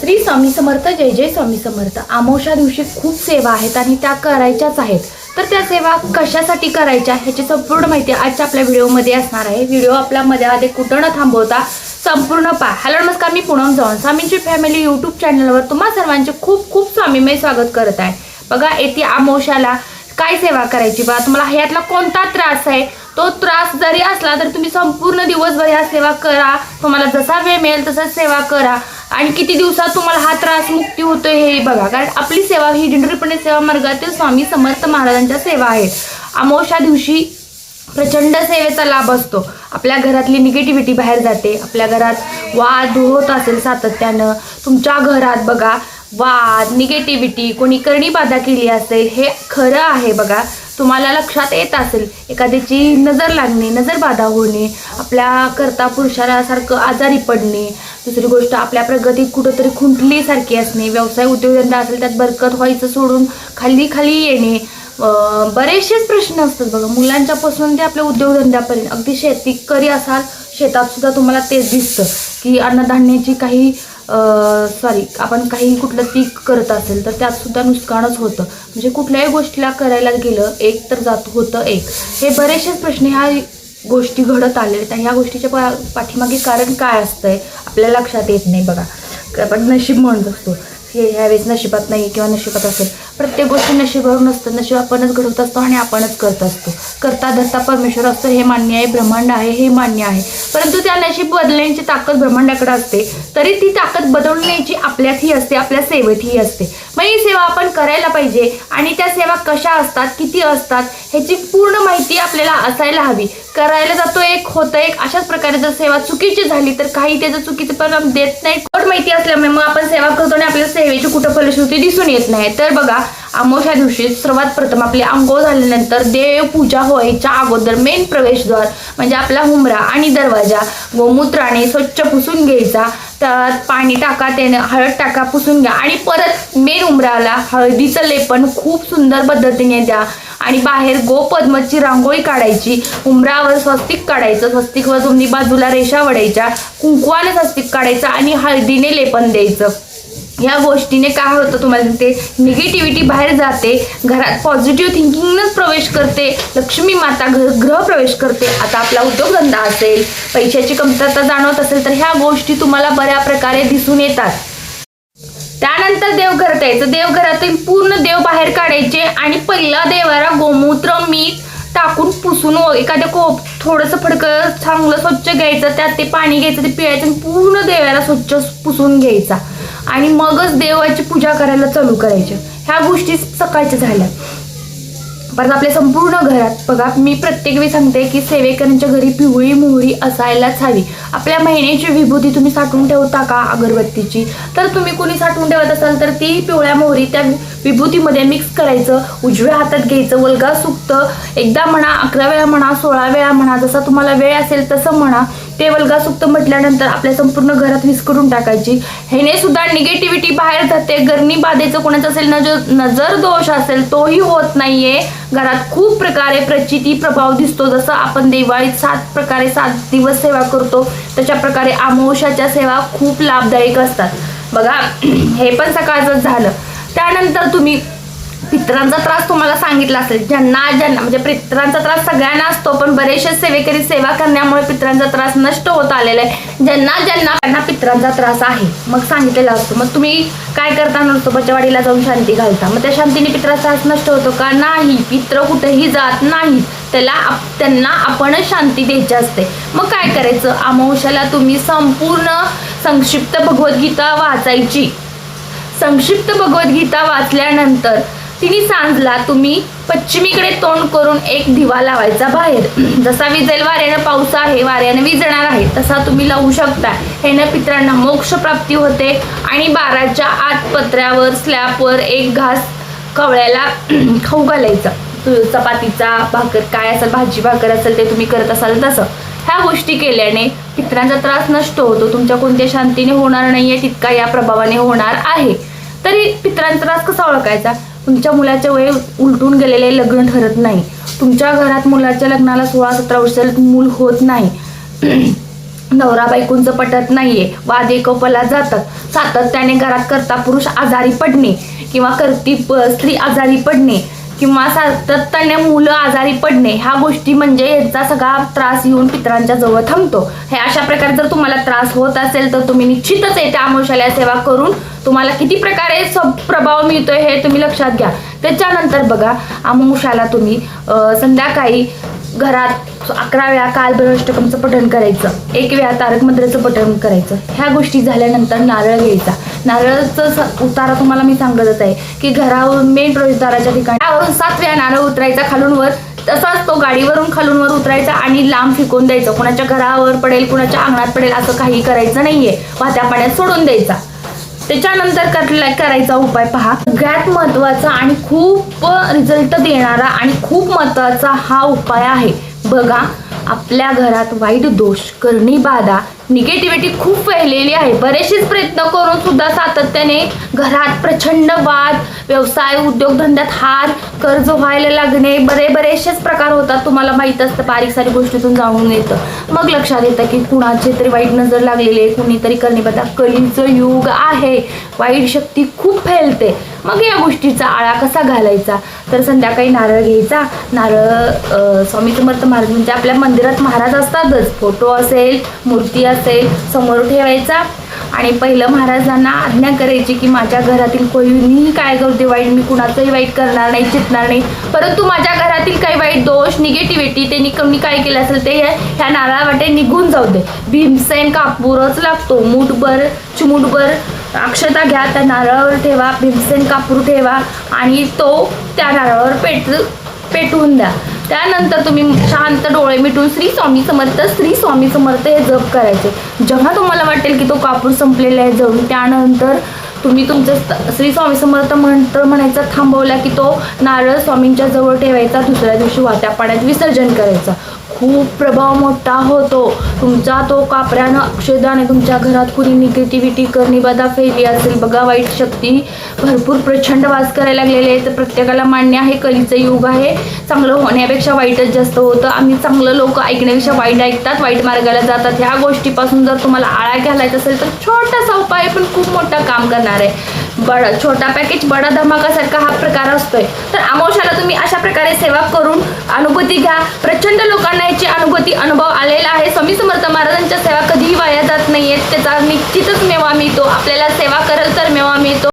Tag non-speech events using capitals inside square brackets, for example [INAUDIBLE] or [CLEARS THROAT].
श्री स्वामी समर्थ जय जय स्वामी समर्थ. आमोशा दिवशी खूप सेवा आहेत आणि त्या करायच्याच आहेत. तर त्या सेवा कशासाठी करायच्या ह्याची संपूर्ण माहिती आजच्या आपल्या व्हिडिओमध्ये असणार आहे. व्हिडिओ आपल्या मध्ये आधी कुठं न थांबवता संपूर्ण पा हॅलो नमस्कार मी पूनम जाऊन स्वामींची फॅमिली यूट्यूब चॅनलवर तुम्हा सर्वांचे खूप खूप स्वामीमय स्वागत करत आहे. बघा येते आमोशाला काय सेवा करायची बा? तुम्हाला ह्यातला कोणता त्रास आहे? तो त्रास जरी असला तर तुम्ही संपूर्ण दिवसभर ह्या सेवा करा. तुम्हाला जसा वेळ मिळेल तसा सेवा करा. आणि किती दिवसात तुम्हाला हा त्रास मुक्ती होतोय हे बघा. कारण आपली सेवा ही दिंडरीपणे सेवा मार्गातील स्वामी समर्थ महाराजांच्या सेवा आहे अमावश्या दिवशी प्रचंड सेवेचा लाभ असतो. आपल्या घरातली निगेटिव्हिटी बाहेर जाते. आपल्या घरात वाद होत असेल सातत्यानं तुमच्या घरात बघा वाद निगेटिव्हिटी कोणी करणी बाधा केली असेल हे खरं आहे बघा. तुम्हाला लक्षात येत असेल एखाद्याची नजर लागणे नजर बाधा होणे आपल्या करता पुरुषालासारखं आजारी पडणे दुसरी गोष्ट आपल्या प्रगतीत कुठंतरी खुंटलीसारखी असणे व्यवसाय उद्योगधंदा असेल त्यात बरकत व्हायचं सोडून खाली खाली येणे बरेचसेच प्रश्न असतात बघा. मुलांच्यापासून ते आपल्या उद्योगधंद्यापर्यंत अगदी शेती करी असाल शेतातसुद्धा तुम्हाला तेच दिसतं की अन्नधान्याची काही सॉरी आपण काही कुठलं पीक करत असेल तर त्यातसुद्धा नुकसानच होतं. म्हणजे कुठल्याही गोष्टीला करायला गेलं एक तर जात होतं एक. हे बरेचसेच प्रश्न ह्या गोष्टी घडत आले तर ह्या गोष्टीच्या पा पाठीमागे कारण काय असतंय आपल्या लक्षात येत नाही बघा. आपण नशीब म्हणत असतो हे ह्यावेळेस नशिबात नाही किंवा नशिबात असेल. प्रत्येक गोष्टी नशिबावर नसतं. नशीब आपणच घडवत असतो आणि आपणच करत असतो. करता धरता परमेश्वर असतो. हे मान्य आहे ब्रह्मांड आहे हे मान्य आहे. परंतु त्या नशीब बदलण्याची ताकद ब्रह्मांडाकडे असते. तरी ती ताकद बदलण्याची आपल्यातही असते आपल्या सेवेतही असते. मग ही सेवा आपण करायला पाहिजे आणि त्या सेवा कशा असतात किती असतात ह्याची पूर्ण माहिती आपल्याला असायला हवी. करायला जातो एक होतं एक अशाच प्रकारे जर सेवा चुकीची झाली तर काही त्याचं चुकीचं परिणाम देत नाही. कोण माहिती असल्यामुळे मग आपण सेवा करतो आणि आपल्याला सेवेची कुठं फलश्रुती दिसून येत नाही. तर बघा अमावस्या दिवशी सर्वात प्रथम आपली आंघोळ झाल्यानंतर देवपूजा व्हायच्या अगोदर मेन प्रवेशद्वार म्हणजे आपला हुमरा आणि दरवाजा गोमूत्राने स्वच्छ पुसून घ्यायचा. त्यात पाणी टाका त्याने हळद टाका पुसून घ्या आणि परत मेन उमराला हळदीचं लेपन खूप सुंदर पद्धतीने द्या. आणि बाहेर गोपद्मची रांगोळी काढायची उमरावर स्वस्तिक काढायचं स्वस्तिकवर तुम्ही बाजूला रेषा वडायच्या कुंकवाने स्वस्तिक काढायचं आणि हळदीने लेपन द्यायचं. ह्या गोष्टीने काय होतं तुम्हाला ते निगेटिव्हिटी बाहेर जाते घरात पॉझिटिव्ह थिंकिंगनच प्रवेश करते लक्ष्मी माता घर ग्रह प्रवेश करते आता आपला उद्योगधंदा असेल पैशाची कमतरता जाणवत असेल तर ह्या गोष्टी तुम्हाला बऱ्या प्रकारे दिसून येतात. त्यानंतर देवघरात यायचं. देवघरातून पूर्ण देव बाहेर काढायचे आणि पहिला देवाला गोमूत्र मीठ टाकून पुसून एखाद्या कोप थोडंसं फडकं चांगलं स्वच्छ घ्यायचं. त्यात ते पाणी घ्यायचं ते पिळायचं आणि पूर्ण देवाला स्वच्छ पुसून घ्यायचा. आणि मगच देवाची पूजा करायला चालू करायची. ह्या गोष्टी सकाळच्या झाल्या. परत आपल्या संपूर्ण घरात बघा मी प्रत्येक वेळी सांगते की सेवेकरांच्या घरी पिवळी मोहरी असायलाच हवी. आपल्या महिन्याची विभूती तुम्ही साठवून ठेवता का अगरबत्तीची? तर तुम्ही कोणी साठवून ठेवत असाल तर ती पिवळ्या मोहरी त्या विभूतीमध्ये मिक्स करायचं उजव्या हातात घ्यायचं वलगा सुकतं. एकदा म्हणा अकरा वेळा म्हणा सोळा वेळा म्हणा जसा तुम्हाला वेळ असेल तसं म्हणा. ते वल्गासुक्त म्हटल्यानंतर आपल्या संपूर्ण घरात विस्करून टाकायची. ह्याने सुद्धा निगेटिव्हिटी बाहेर जाते. गरणी बाधेचं कोणाचं असेल नजर नजर दोष असेल तोही होत नाहीये. घरात खूप प्रकारे प्रचिती प्रभाव दिसतो. जसं आपण दिवाळीत सात प्रकारे सात दिवस सेवा करतो तशा प्रकारे आमोशाच्या सेवा खूप लाभदायक असतात. बघा [CLEARS THROAT] हे पण सकाळचं झालं. त्यानंतर तुम्ही पित्रांचा त्रास तुम्हाला सांगितला असेल. ज्यांना ज्यांना म्हणजे पित्रांचा त्रास सगळ्यांना असतो पण बरेचसे सेवेकरी सेवा करण्यामुळे पित्रांचा त्रास नष्ट होत आलेला आहे. ज्यांना ज्यांना त्यांना पित्रांचा त्रास आहे. मग सांगितलेला असतो. मग तुम्ही काय करता? नसतो बचवाडीला जाऊन शांती घालता. मग त्या शांतीने पित्राचा त्रास नष्ट होतो का? नाही. पित्र कुठेही जात नाही. त्याला त्यांना आपणच शांती द्यायची असते. मग काय करायचं? अमावश्याला तुम्ही संपूर्ण संक्षिप्त भगवद्गीता वाचायची. संक्षिप्त भगवद्गीता वाचल्यानंतर तिने सांजला तुम्ही पश्चिमीकडे तोंड करून एक दिवा लावायचा बाहेर. जसा विजेल वाऱ्यानं पाऊस आहे वाऱ्यानं विजणार आहे तसा तुम्ही लावू शकता. ह्यानं पित्रांना मोक्ष प्राप्ती होते आणि बाराच्या आत पत्र्यावर स्लॅबवर एक घास कवळ्याला [CLEARS THROAT] खाऊ घालायचा. चपातीचा भाकर काय असेल भाजी भाकर असेल ते तुम्ही करत असाल तसं. ह्या गोष्टी केल्याने पित्रांचा त्रास नष्ट होतो. तुमच्या कोणत्या शांतीने होणार नाहीये तितका या प्रभावाने होणार आहे. तरी पित्रांचा त्रास कसा ओळखायचा? तुमच्या मुलाच्या वय उलटून गेलेले लग्न ठरत नाही. तुमच्या घरात मुलाच्या लग्नाला सोळा सतरा वर्षाला मूल होत नाही. [CLEARS THROAT] नवरा बायकोंचं पटत नाहीये. वाद एकोपला जातात. सातत्याने घरात करता पुरुष आजारी पडणे किंवा करती प- स्त्री आजारी पडणे. किंवा सातत्याने मुलं आजारी पडणे ह्या गोष्टी म्हणजे यांचा सगळा त्रास येऊन पितरांच्या जवळ थांबतो. हे अशा प्रकारे जर तुम्हाला त्रास होत असेल तर तुम्ही निश्चितच येते आमोशाला सेवा करून तुम्हाला किती प्रकारे प्रभाव मिळतोय हे तुम्ही लक्षात घ्या. त्याच्यानंतर बघा आमोशाला तुम्ही संध्याकाळी घरात अकरा वेळा कालभ्रष्टकमचं पठण करायचं एक वेळा तारक मंत्राचं पठण करायचं. ह्या गोष्टी झाल्यानंतर नारळ घ्यायचा. नारळाचं उतारा तुम्हाला मी सांगतच आहे की घरावरून मेन प्रवेशद्वाराच्या ठिकाणी त्यावरून सात वेळा नारळ उतरायचा खालून वर तसाच तो गाडीवरून खालून वर उतरायचा आणि लांब फेकून द्यायचं. कुणाच्या घरावर पडेल कुणाच्या अंगणात पडेल असं काही करायचं नाहीये. वाहत्या पाण्यात सोडून द्यायचा. त्याच्यानंतर करला- करायचा उपाय पहा. सगळ्यात महत्त्वाचा आणि खूप रिझल्ट देणारा आणि खूप महत्त्वाचा हा उपाय आहे. बघा आपल्या घरात वाईट दोष करणी बाधा निगेटिव्हिटी खूप फैलेली आहे. बरेचसेच प्रयत्न करून सुद्धा सातत्याने घरात प्रचंड वाद व्यवसाय उद्योगधंद्यात हार कर्ज व्हायला लागणे बरे बरेचसेच प्रकार होतात. तुम्हाला माहीत असतं बारीक सारी गोष्टीतून जाणून येतं. मग लक्षात येतं की कुणाची तरी वाईट नजर लागलेली आहे कुणीतरी करणे बघा कलीचं युग आहे. वाईट शक्ती खूप फैलते. मग या गोष्टीचा आळा कसा घालायचा? तर संध्याकाळी नारळ घ्यायचा. नारळ स्वामी समर्थ महाराज म्हणजे आपल्या मंदिरात महाराज असतातच. फोटो असेल मूर्ती असेल समोर ठेवायचा. आणि पहिलं महाराजांना आज्ञा करायची की माझ्या घरातील कोणीही काय करते वाईट मी कुणाचंही वाईट करणार नाही चितणार नाही. परंतु माझ्या घरातील काही वाईट दोष निगेटिव्हिटी त्यांनी कमी काय केलं असेल ते ह्या ह्या नारळावाटे निघून जाऊ दे. भीमसेन कापूरच लागतो. मूठभर चिमूटभर अक्षता घ्या त्या नारळावर ठेवा. भीमसेन कापूर ठेवा. आणि तो त्या नारळावर पेट पेटवून द्या. त्यानंतर तुम्ही शांत डोळे मिटून श्री स्वामी समर्थ श्री स्वामी समर्थ हे जप करायचे. जेव्हा तुम्हाला वाटेल की तो कापूर संपलेला आहे जळून त्यानंतर तुम्ही तुमचं श्री स्वामी समर्थ मंत्र म्हणायचा थांबवला की तो नारळ स्वामींच्या जवळ ठेवायचा दुसऱ्या दिवशी वाहत्या पाण्यात विसर्जन करायचं. खूप प्रभाव मोठा होतो. तुमचा तो कापऱ्यानं अक्षदाने तुमच्या घरात कुणी निगेटिव्हिटी करणी बदा फैली असेल बघा वाईट शक्ती. भरपूर प्रचंड वास करायला लागलेले आहे तर प्रत्येकाला मान्य आहे कलीचं युग आहे. चांगलं होण्यापेक्षा वाईटच जास्त होतं. आम्ही चांगलं लोक ऐकण्यापेक्षा वाईट ऐकतात वाईट मार्गाला जातात. ह्या गोष्टीपासून जर तुम्हाला आळा घालायचा असेल तर छोटासा उपाय पण खूप मोठा काम करणार आहे. बडा छोटा पॅकेज बडा धमाकासारखा हा प्रकार असतोय. तर अमावशाला तुम्ही अशा प्रकारे सेवा करून अनुभूती घ्या. प्रचंड लोकांना याची अनुभूती अनुभव आलेला आहे. स्वामी समर्थ महाराजांच्या सेवा कधीही वाया जात नाहीयेत. त्याचा निश्चितच मेवा मिळतो. आपल्याला सेवा करेल तर मेवा मिळतो.